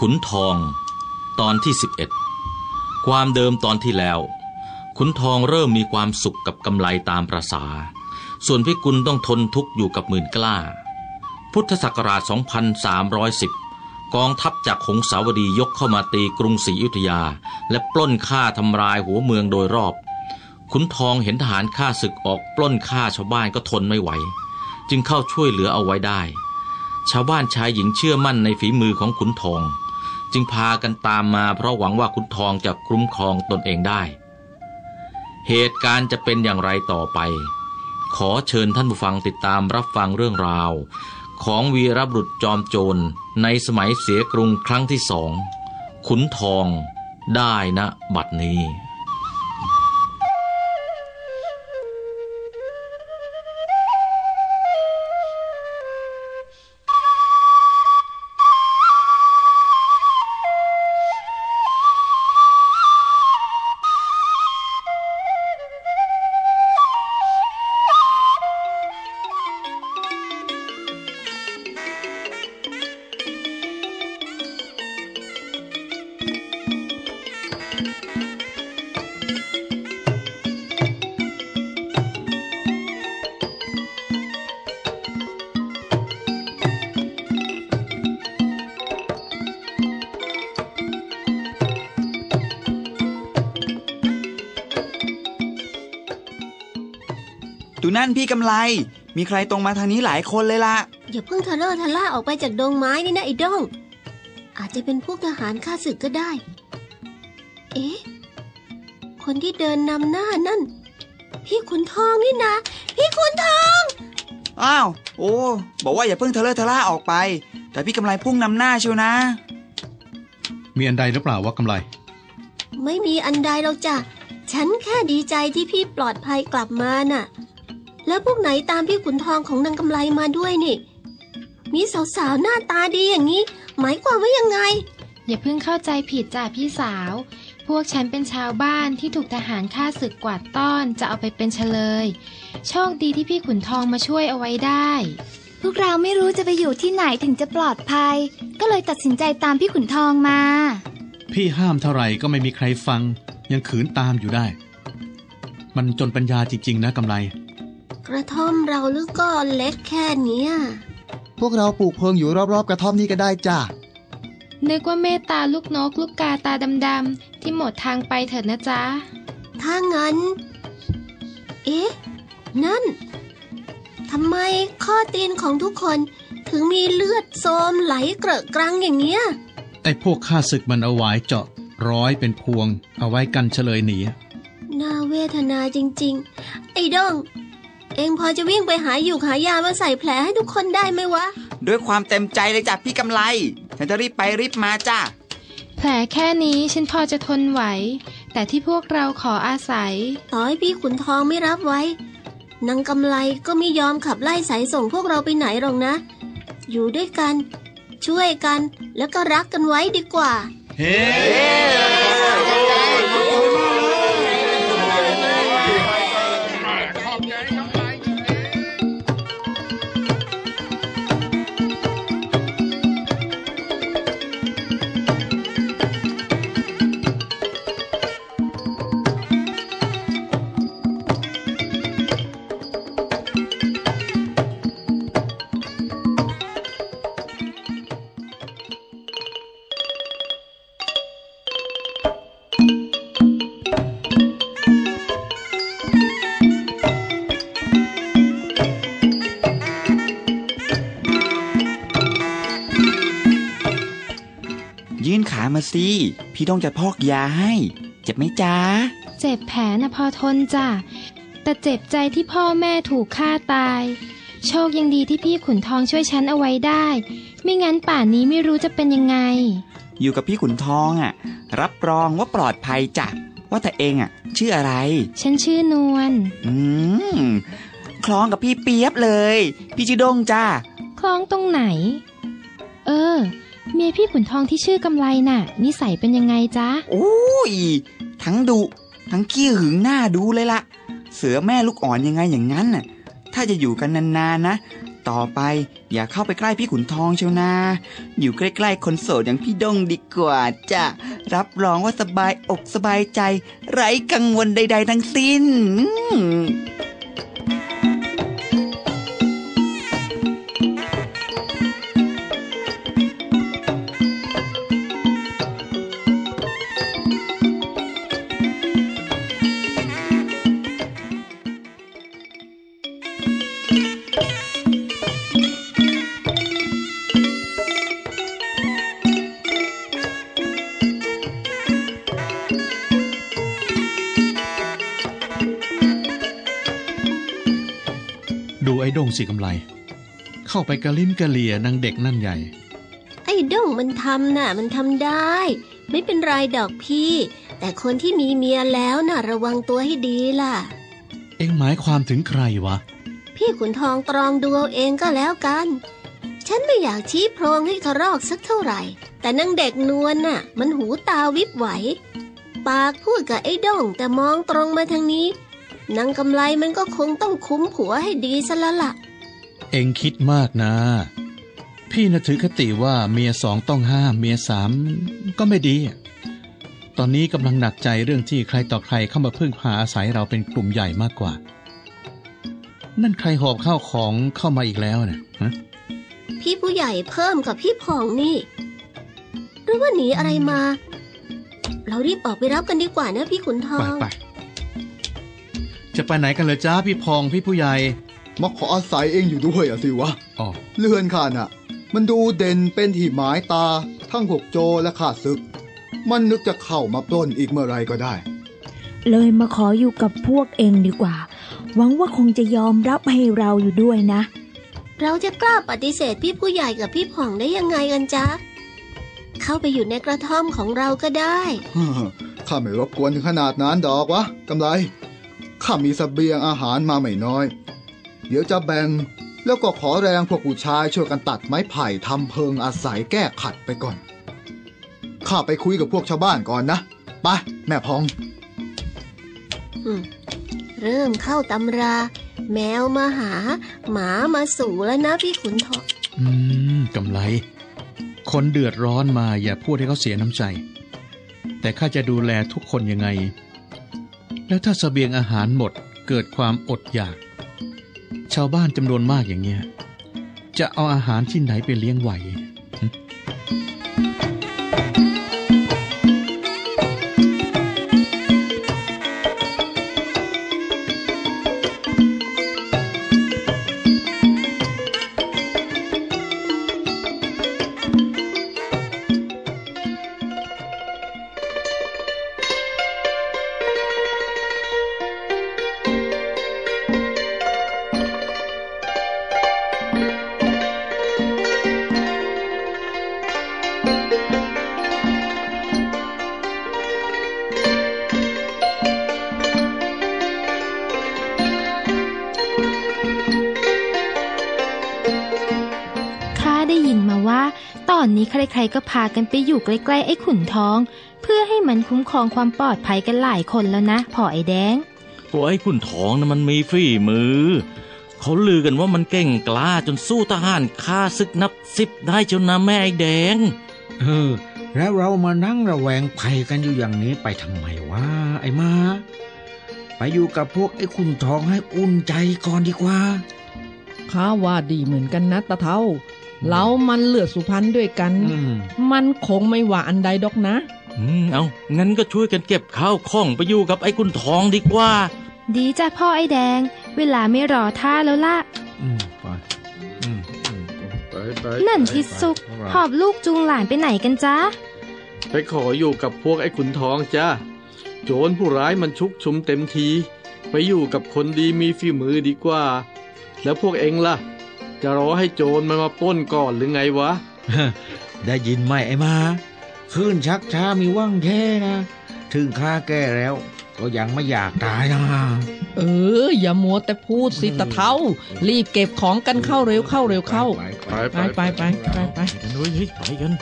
ขุนทอง ตอนที่ 11 ความเดิมตอนที่แล้ว ขุนทองเริ่มมีความสุขกับกำไรตามประษา ส่วนพิกุลต้องทนทุกข์อยู่กับหมื่นกล้า พุทธศักราช 2310 กองทัพจากหงสาวดียกเข้ามาตีกรุงศรีอยุธยา และปล้นฆ่าทำลายหัวเมืองโดยรอบ ขุนทองเห็นทหารฆ่าศึกออกปล้นฆ่าชาวบ้านก็ทนไม่ไหว จึงเข้าช่วยเหลือเอาไว้ได้ชาวบ้านชายหญิงเชื่อมั่นในฝีมือของขุนทอง จึงพากันตามมาเพราะหวังว่าคุณทองจะคุ้มครองตนเองได้ เหตุการณ์จะเป็นอย่างไรต่อไป ขอเชิญท่านผู้ฟังติดตามรับฟังเรื่องราว ของวีรบุรุษจอมโจรในสมัยเสียกรุงครั้งที่สองขุนทองได้นะบัดนี้ ดูนั่นพี่กำไล มีใครตรงมาทางนี้หลายคนเลยล่ะ อย่าเพิ่งทะเลาะทะล่าออกไปจากดงไม้นี่นะไอ้ด้งอาจจะเป็นพวกทหารข้าศึกก็ได้ เอ๊ะ คนที่เดินนำหน้านั่น พี่ขุนทองนี่นะ พี่ขุนทอง อ้าว โอ้ บอกว่าอย่าเพิ่งทะเลาะทะล่าออกไป แต่พี่กำไลพุ่งนำหน้าเชียวนะ มีอันใดหรือเปล่าวะกำไร ไม่มีอันใดหรอกจ้ะ ฉันแค่ดีใจที่พี่ปลอดภัยกลับมาน่ะ แล้วพวกไหนตามพี่ขุนทองของนางกำไลมาด้วยนี่ มีสาวๆหน้าตาดีอย่างนี้ หมายความว่ายังไง อย่าเพิ่งเข้าใจผิดจ้ะพี่สาว พวกฉันเป็นชาวบ้านที่ถูกทหารฆ่าศึกกวาดต้อนจะเอาไปเป็นเฉลย โชคดีที่พี่ขุนทองมาช่วยเอาไว้ได้ พวกเราไม่รู้จะไปอยู่ที่ไหนถึงจะปลอดภัย ก็เลยตัดสินใจตามพี่ขุนทองมา พี่ห้ามเท่าไหร่ก็ไม่มีใครฟัง ยังขืนตามอยู่ได้ มันจนปัญญาจริง ๆ นะกำไร กระท่อมเราหรือก็เล็กแค่เนี้ยพวกเราปลูกเพิงอยู่รอบๆ กระท่อมนี้ก็ได้จ้านึกว่าเมตตาลูกนกลูกกาตาดำๆที่หมดทางไปเถิดนะจ๊ะ ถ้างั้น เอ๊ะ นั่นทำไมข้อตีนของทุกคนถึงมีเลือดโซมไหลเกรอะกรังอย่างเงี้ย ไอ้พวกข้าศึกมันเอาหวายเจาะร้อยเป็นพวง เอาไว้กันเฉลยหนี น่าเวทนาจริง ๆ ไอ้ด้อง เองพอจะวิ่งไปหาอยู่หายามาใส่แผลให้ทุกคนได้ไหมวะ ด้วยความเต็มใจเลยจ้ะพี่กำไล ฉันจะรีบไปรีบมาจ้ะ แผลแค่นี้ฉันพอจะทนไหว แต่ที่พวกเราขออาศัย ต่อให้พี่ขุนทองไม่รับไว้ นางกำไลก็ไม่ยอมขับไล่สายส่งพวกเราไปไหนหรอกนะ อยู่ด้วยกัน ช่วยกันแล้วก็รักกันไว้ดีกว่ายื่น สิพี่ต้องจะพอกยาให้ เจ็บไหมจ้าเจ็บแผลนะพอทนจ้ะ แต่เจ็บใจที่พ่อแม่ถูกฆ่าตาย โชคยังดีที่พี่ขุนทองช่วยฉันเอาไว้ได้ ไม่งั้นป่านนี้ไม่รู้จะเป็นยังไง อยู่กับพี่ขุนทองอะ รับรองว่าปลอดภัยจ้ะว่าแต่เองอะ ชื่ออะไร ฉันชื่อนวลอืมคล้องกับพี่เปียบเลย พี่ชื่อดงจ้าคล้องตรงไหน เออ เมียพี่ขุนทองที่ชื่อกำไรน่ะ นิสัยเป็นยังไงจ๊ะโอ้ยทั้งดุทั้งขี้หึงหน้าดูเลยละเสือแม่ลูกอ่อนยังไงอย่างนั้นน่ะ ถ้าจะอยู่กันนานๆนะ ต่อไปอย่าเข้าไปใกล้พี่ขุนทองเชียวนะอยู่ใกล้ๆคนโสดอย่างพี่ดงดีกว่าจ้ะรับรองว่าสบายอกสบายใจ ไร้กังวลใด ๆ ทั้งสิ้น อืมดูไอ้โด่งสิกำไร เข้าไปกระลิ้มกระเหลี่ยนางเด็กนั่นใหญ่ ไอ้ด้งมันทำน่ะมันทำได้ ไม่เป็นไรดอกพี่ แต่คนที่มีเมียแล้วน่ะระวังตัวให้ดีล่ะ เอ็งหมายความถึงใครวะ พี่ขุนทองตรองดูเอาเองก็แล้วกัน ฉันไม่อยากชี้โพรงให้กระรอกสักเท่าไหร่ แต่นางเด็กนวลน่ะ มันหูตาวิบไหว ปากพูดกับไอ้ด้งแต่มองตรงมาทางนี้ นางกำไลมันก็คงต้องคุ้มผัวให้ดีซะแล้วล่ะ เอ็งคิดมากนะ พี่นะถือคติว่าเมียสองต้องห้ามเมียสามก็ไม่ดี ตอนนี้กำลังหนักใจเรื่องที่ใครต่อใครเข้ามาพึ่งพาอาศัยเราเป็นกลุ่มใหญ่มากกว่า นั่นใครหอบข้าวของเข้ามาอีกแล้วเนี่ยฮะพี่ผู้ใหญ่เพิ่มกับพี่ผ่องนี่หรือว่าหนีอะไรมา เรารีบออกไปรับกันดีกว่านะพี่ขุนทอไปงไป จะไปไหนกันเลยจ้าพี่พองพี่ผู้ใหญ่ มาขออาศัยเองอยู่ด้วยอะสิวะอ๋อเลื่อนข้าน่ะ มันดูเด่นเป็นที่หมายตา ทั้งพวกโจรและข้าศึก มันนึกจะเข้ามาปล้นอีกเมื่อไรก็ได้ เลยมาขออยู่กับพวกเองดีกว่า หวังว่าคงจะยอมรับให้เราอยู่ด้วยนะ เราจะกล้าปฏิเสธพี่ผู้ใหญ่กับพี่ผ่องได้ยังไงกันจ๊ะเข้าไปอยู่ในกระท่อมของเราก็ได้ข้าไม่รบกวนถึงขนาดนั้นดอกวะกำไร ข้ามีสเสบียงอาหารมาไม่น้อย เดี๋ยวจะแบ่งแล้วก็ขอแรงพวกผู้ชายช่วยกันตัดไม้ไผ่ทำเพิงอาศัยแก้ขัดไปก่อน ข้าไปคุยกับพวกชาวบ้านก่อนนะไปแม่พองอืมเริ่มเข้าตำรา แมวมาหา หมามาสู่แล้วนะพี่ขุนทองอืมกำไร คนเดือดร้อนมาอย่าพูดให้เขาเสียน้ำใจ แต่ข้าจะดูแลทุกคนยังไง แล้วถ้าสเสบียงอาหารหมดเกิดความอดอยาก ชาวบ้านจำนวนมากอย่างเงี้ย จะเอาอาหารที่ไหนไปเลี้ยงไหว อนนี้ใครๆก็พากันไปอยู่ใกล้ๆไอ้ขุนทอง เพื่อให้มันคุ้มครองความปลอดภัยกันหลายคนแล้วนะพ่อไอ้แดงก็ไอ้ขุนทองนะมันมีฝีมือ เขาลือกันว่ามันเก่งกล้าจนสู้ทหารฆ่าศึกนับสิบได้เจ้านะแม่ไอ้แดง เออ แล้วเรามานั่งระแวงภัยกันอยู่อย่างนี้ไปทำไมวะไอ้มาไปอยู่กับพวกไอ้คุณทองให้อุ่นใจก่อนดีกว่าข้าว่าดีเหมือนกันนะตาเท่า เรามันเลือดสุพรรณด้วยกันอืมมันคงไม่ว่าอันใดดอกนะ อืมเอางั้นก็ช่วยกันเก็บข้าวของไปอยู่กับไอ้ขุนทองดีกว่า ดีจ้ะพ่อไอ้แดง เวลาไม่รอท่าแล้วล่ะ อืมไปอืมอืมไปไปนั่นทิศสุกหอบลูกจูงหลานไปไหนกันจ๊ะ ไปขออยู่กับพวกไอ้ขุนทองจ้าโจรผู้ร้ายมันชุกชุมเต็มที ไปอยู่กับคนดีมีฝีมือดีกว่า แล้วพวกเองล่ะ จะรอให้โจรมันมาปล้นก่อนหรือไงวะ ได้ยินไหมไอ้มาขึ้นชักช้ามีว่างแค่นะ ถึงข้าแก่แล้ว ก็ยังไม่อยากตายนะเออ อย่ามัวแต่พูดสิตาเท่า รีบเก็บของกันเข้าเร็วเข้าเร็วเข้า ไปไปไปไปไปไปกันด้วยเฮ้ยไปกัน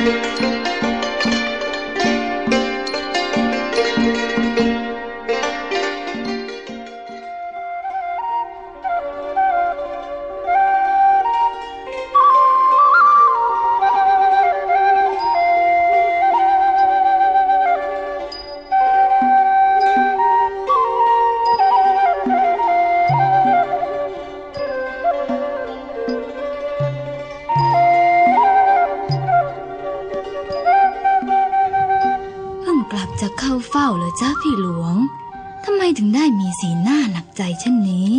เพิ่ เข้าเฝ้าเหรอจ้าพี่หลวงทำไมถึงได้มีสีหน้าหนักใจเช่นนี้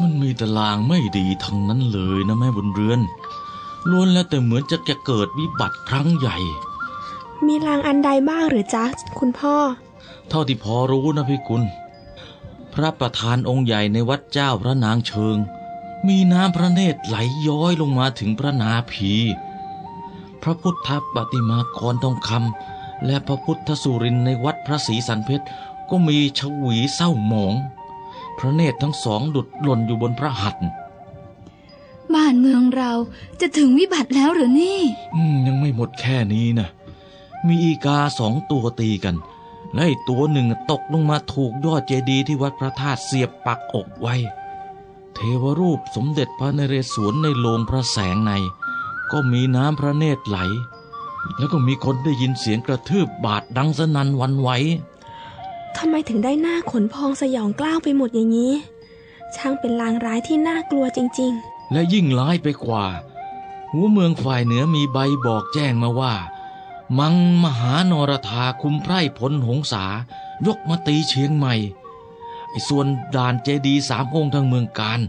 มันมีแต่ลางไม่ดีทั้งนั้นเลยนะแม่บุญเรือนล้วนแล้วแต่เหมือนจะแกเกิดวิบัติครั้งใหญ่ มีลางอันใดบ้างหรือจ๊ะคุณพ่อ เท่าที่พอรู้นะพี่กุลพระประธานองค์ใหญ่ในวัดเจ้าพระนางเชิง มีน้ำพระเนตรไหลย้อยลงมาถึงพระนาภีพระพุทธปฏิมากรทองคำ และพระพุทธสุรินทร์ในวัดพระศรีสันเพชรก็มีชวีเศร้าหมอง พระเนตรทั้งสองดุดหล่นอยู่บนพระหัตถ์บ้านเมืองเราจะถึงวิบัติแล้วหรือนี่อืมยังไม่หมดแค่นี้นะ มีอีกาสองตัวตีกัน และอีกตัวหนึ่งตกลงมาถูกยอดเจดีย์ที่วัดพระธาตุเสียบปักอกไว้ เทวรูปสมเด็จพระนเรศวรในโลงพระแสงใน ก็มีน้ำพระเนตรไหล แล้วก็มีคนได้ยินเสียงกระทืบบาดดังสนั่นหวันไหวทำไมถึงได้หน้าขนพองสยองกล้าวไปหมดอย่างนี้ ช่างเป็นลางร้ายที่น่ากลัวจริงและยิ่งร้ายไปกว่า หัวเมืองฝ่ายเหนือมีใบบอกแจ้งมาว่า มังมหานรธาคุมไพร่พลหงษายกมาตีเชียงใหม่ไอ้ส่วนด่านเจดีย์สามองค์ทางเมืองการ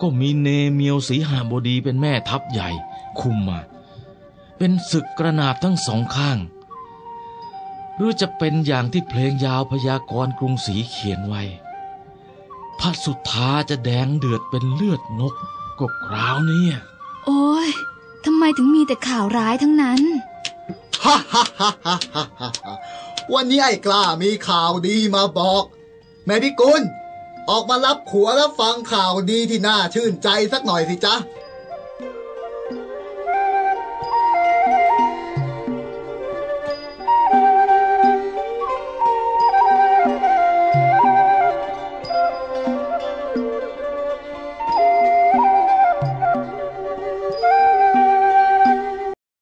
ก็มีเนเมียวสีหาบดีเป็นแม่ทัพใหญ่ คุมมา เป็นศึกกระนาบทั้งสองข้าง หรือจะเป็นอย่างที่เพลงยาวพยากรณ์กรุงศรีเขียนไว้พระสุธาจะแดงเดือดเป็นเลือดนกก็คราวเนี้ยโอ้ยทำไมถึงมีแต่ข่าวร้ายทั้งนั้นฮ่าฮ่าฮ่าฮ่าฮ่าฮ่าวันนี้ไอ้กล้ามีข่าวดีมาบอก แม่พิกุลออกมารับขัวแล้วฟังข่าวดีที่น่าชื่นใจสักหน่อยสิจ๊ะ